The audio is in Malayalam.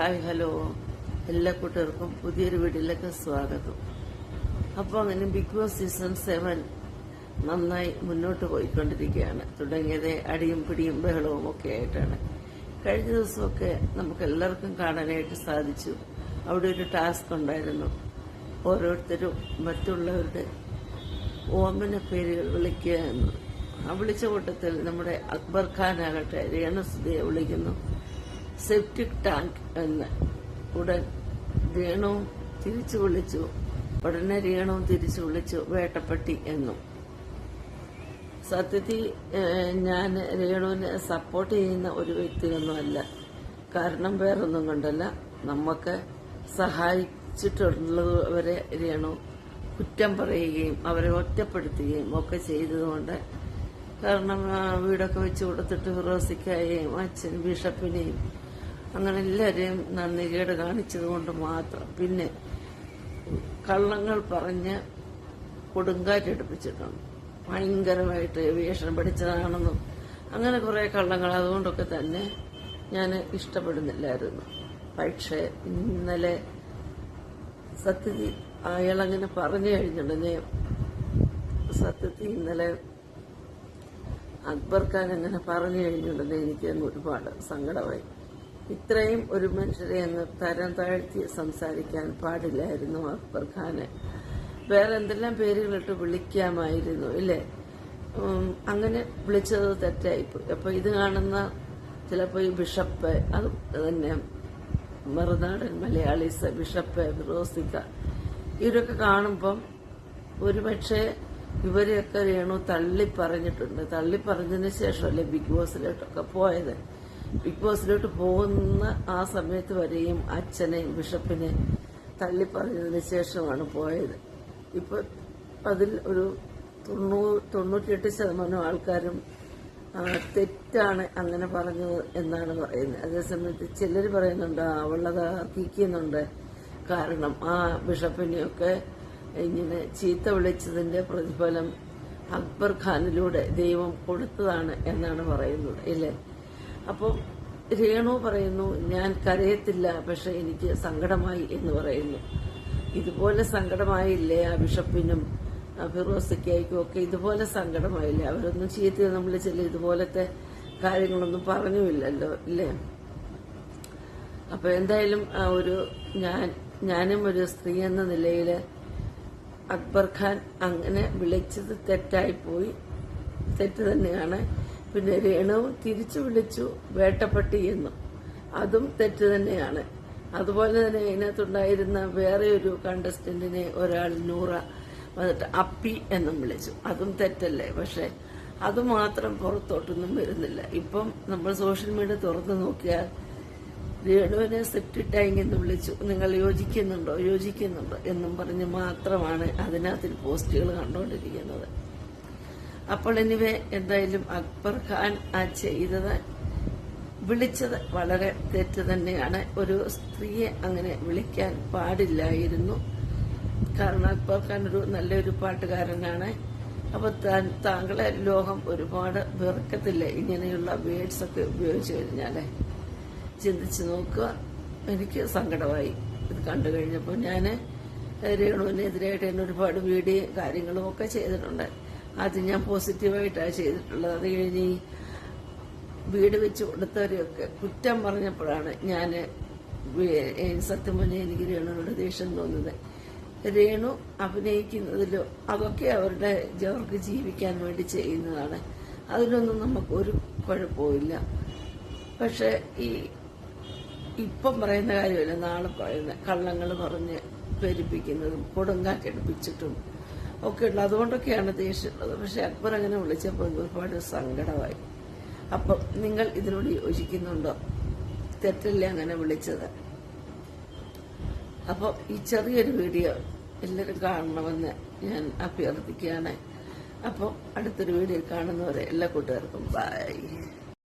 Hi hello. എല്ലാ കൂട്ടുകാർക്കും പുതിയൊരു വീട്ടിലേക്ക് സ്വാഗതം. അപ്പോൾ അങ്ങനെ ബിഗ് ബോസ് സീസൺ സെവൻ നന്നായി മുന്നോട്ട് പോയിക്കൊണ്ടിരിക്കുകയാണ്. തുടങ്ങിയത് അടിയും പിടിയും ബഹളവും ഒക്കെ ആയിട്ടാണ്. കഴിഞ്ഞ ദിവസമൊക്കെ നമുക്ക് എല്ലാവർക്കും കാണാനായിട്ട് സാധിച്ചു. അവിടെ ഒരു ടാസ്ക് ഉണ്ടായിരുന്നു. ഓരോരുത്തരും മറ്റുള്ളവരുടെ ഓമന പേരുകൾ വിളിക്കുക എന്ന്. ആ വിളിച്ച കൂട്ടത്തിൽ നമ്മുടെ അക്ബർ ഖാൻ ആകട്ടെ രേണസുദയെ വിളിക്കുന്നു. സെപ്റ്റിക് ടാങ്ക് എന്ന്. ഉടൻ രേണുവും തിരിച്ചു വിളിച്ചു. ഉടനെ രേണുവും തിരിച്ചു വിളിച്ചു വേട്ടപ്പെട്ടി എന്നും. സത്യത്തിൽ ഞാൻ രേണുവിനെ സപ്പോർട്ട് ചെയ്യുന്ന ഒരു വ്യക്തിയൊന്നുമല്ല കാരണം വേറൊന്നും കൊണ്ടല്ല. നമുക്ക് സഹായിച്ചിട്ടുള്ളവരെ രേണു കുറ്റം പറയുകയും അവരെ ഒറ്റപ്പെടുത്തുകയും ഒക്കെ ചെയ്തതുകൊണ്ട് കാരണം വീടൊക്കെ വെച്ച് കൊടുത്തിട്ട് ഫിറോസിക്കായെയും അച്ഛൻ ബിഷപ്പിനെയും അങ്ങനെ എല്ലാവരെയും നന്ദികേട് കാണിച്ചത് കൊണ്ട് മാത്രം. പിന്നെ കള്ളങ്ങൾ പറഞ്ഞ് കൊടുങ്കാറ്റെടുപ്പിച്ചിട്ടുണ്ട് ഭയങ്കരമായിട്ട് ഏവിയേഷൻ പഠിച്ചതാണെന്നും അങ്ങനെ കുറെ കള്ളങ്ങൾ അതുകൊണ്ടൊക്കെ തന്നെ ഞാൻ ഇഷ്ടപ്പെടുന്നില്ലായിരുന്നു. പക്ഷേ ഇന്നലെ സത്യത്തിൽ അയാളങ്ങനെ പറഞ്ഞു കഴിഞ്ഞിട്ടുണ്ടെങ്കിൽ സത്യത്തിൽ ഇന്നലെ അക്ബർ ഖാൻ അങ്ങനെ പറഞ്ഞു കഴിഞ്ഞിട്ടുണ്ടെങ്കിൽ എനിക്ക് ഒരുപാട് സങ്കടമായി. ഇത്രയും ഒരു മനുഷ്യരെ അങ്ങ് തരം താഴ്ത്തി സംസാരിക്കാൻ പാടില്ലായിരുന്നു അക്ബർ ഖാന് വേറെ എന്തെല്ലാം പേരുകളിട്ട് വിളിക്കാമായിരുന്നു ഇല്ലേ? അങ്ങനെ വിളിച്ചത് തെറ്റായിപ്പോയി അപ്പൊ ഇത് കാണുന്ന ചിലപ്പോ ഈ ബിഷപ്പ് അത് തന്നെ മറുനാടൻ മലയാളീസ് ബിഷപ്പ് ഫിറോസിക്ക. ഇവരൊക്കെ കാണുമ്പം ഒരുപക്ഷെ ഇവരെയൊക്കെ രേണു തള്ളി പറഞ്ഞിട്ടുണ്ട് തള്ളി പറഞ്ഞതിന് ശേഷമല്ലേ ബിഗ് ബോസിലോട്ടൊക്കെ പോയത്? ബിഗ് ബോസിലോട്ട് പോകുന്ന ആ സമയത്ത് വരെയും അച്ഛനെ ബിഷപ്പിനെ തള്ളിപ്പറഞ്ഞതിന് ശേഷമാണ് പോയത്. ഇപ്പൊ അതിൽ ഒരു തൊണ്ണൂറ് തൊണ്ണൂറ്റിയെട്ട് ശതമാനം ആൾക്കാരും തെറ്റാണ് അങ്ങനെ പറഞ്ഞത് എന്നാണ് പറയുന്നത്. അതേസമയത്ത് ചിലർ പറയുന്നുണ്ട് അവളത് അർഹിക്കുന്നുണ്ട് കാരണം ആ ബിഷപ്പിനെയൊക്കെ ഇങ്ങനെ ചീത്ത വിളിച്ചതിന്റെ പ്രതിഫലം അക്ബർ ഖാനിലൂടെ ദൈവം കൊടുത്തതാണ് എന്നാണ് പറയുന്നത് ഇല്ലേ? അപ്പം രേണു പറയുന്നു ഞാൻ കരയത്തില്ല പക്ഷെ എനിക്ക് സങ്കടമായി എന്ന് പറയുന്നു. ഇതുപോലെ സങ്കടമായില്ലേ ആ ബിഷപ്പിനും ഫിറോസിക്കായിക്കും ഒക്കെ ഇതുപോലെ സങ്കടമായില്ലേ? അവരൊന്നും ചീത്ത നമ്മൾ ചില ഇതുപോലത്തെ കാര്യങ്ങളൊന്നും പറഞ്ഞുമില്ലല്ലോ ഇല്ലേ? അപ്പൊ എന്തായാലും ആ ഒരു ഞാൻ ഞാനും ഒരു സ്ത്രീ എന്ന നിലയിൽ അക്ബർ ഖാൻ അങ്ങനെ വിളിച്ചത് തെറ്റായിപ്പോയി തെറ്റ് തന്നെയാണ്. പിന്നെ രേണു തിരിച്ചു വിളിച്ചു വേട്ടപ്പെട്ടി എന്നും. അതും തെറ്റ് തന്നെയാണ്. അതുപോലെ തന്നെ അതിനകത്തുണ്ടായിരുന്ന വേറെ ഒരു കണ്ടസ്റ്റന്റിനെ ഒരാൾ നൂറ വന്നിട്ട് അപ്പി എന്നും വിളിച്ചു. അതും തെറ്റല്ലേ? പക്ഷെ അത് മാത്രം പുറത്തോട്ടൊന്നും വരുന്നില്ല. ഇപ്പം നമ്മൾ സോഷ്യൽ മീഡിയ തുറന്നു നോക്കിയാൽ രേണുവിനെ സെപ്റ്റി ടാങ്ക് എന്ന് വിളിച്ചു. നിങ്ങൾ യോജിക്കുന്നുണ്ടോ? യോജിക്കുന്നുണ്ടോ? എന്നും പറഞ്ഞ് മാത്രമാണ് അതിനകത്തിൽ പോസ്റ്റുകൾ കണ്ടുകൊണ്ടിരിക്കുന്നത്. അപ്പോൾ എനിവേ എന്തായാലും അക്ബർ ഖാൻ ആ ചെയ്തത് വിളിച്ചത് വളരെ തെറ്റ് തന്നെയാണ്. ഒരു സ്ത്രീയെ അങ്ങനെ വിളിക്കാൻ പാടില്ലായിരുന്നു. കാരണം അക്ബർ ഖാൻ ഒരു നല്ലൊരു പാട്ടുകാരനാണ്. അപ്പൊ താൻ താങ്കളെ ലോകം ഒരുപാട് വെറുക്കത്തില്ല? ഇങ്ങനെയുള്ള വേഡ്സ് ഒക്കെ ഉപയോഗിച്ചു കഴിഞ്ഞാലേ ചിന്തിച്ച് നോക്കുക. എനിക്ക് സങ്കടമായി. ഇത് കണ്ടു കഴിഞ്ഞപ്പോൾ ഞാൻ രേണുവിനെതിരായിട്ട് തന്നെ ഒരുപാട് വീഡിയോ കാര്യങ്ങളും ഒക്കെ ചെയ്തിട്ടുണ്ട്. അത് ഞാൻ പോസിറ്റീവായിട്ടാണ് ചെയ്തിട്ടുള്ളത്. അത് കഴിഞ്ഞ് വീട് വെച്ച് കൊടുത്തവരെയൊക്കെ കുറ്റം പറഞ്ഞപ്പോഴാണ് ഞാൻ സത്യം പറഞ്ഞാൽ എനിക്ക് രേണുവിനോട് ദേഷ്യം തോന്നുന്നത്. രേണു അഭിനയിക്കുന്നതിലോ അതൊക്കെ അവരുടെ അവർക്ക് ജീവിക്കാൻ വേണ്ടി ചെയ്യുന്നതാണ്. അതിലൊന്നും നമുക്ക് ഒരു കുഴപ്പമില്ല പക്ഷെ ഈ ഇപ്പം പറയുന്ന കാര്യമല്ല നാളെ പറയുന്ന കള്ളങ്ങൾ പറഞ്ഞ് പെരുപ്പിക്കുന്നതും കൊടുങ്കാറ്റെടുപ്പിച്ചിട്ടും ഒക്കെ ഉള്ളത് അതുകൊണ്ടൊക്കെയാണ് ദേഷ്യമുള്ളത്. പക്ഷെ അക്ബർ അങ്ങനെ വിളിച്ചപ്പോൾ ഒരുപാട് സങ്കടമായി. അപ്പം നിങ്ങൾ ഇതിനോട് യോജിക്കുന്നുണ്ടോ? തെറ്റല്ലേ അങ്ങനെ വിളിച്ചത്? അപ്പോൾ ഈ ചെറിയൊരു വീഡിയോ എല്ലാവരും കാണണമെന്ന് ഞാൻ അഭ്യർത്ഥിക്കുകയാണ്. അപ്പോൾ അടുത്തൊരു വീഡിയോ കാണുന്നവരെ എല്ലാ കൂട്ടുകാർക്കും ബൈ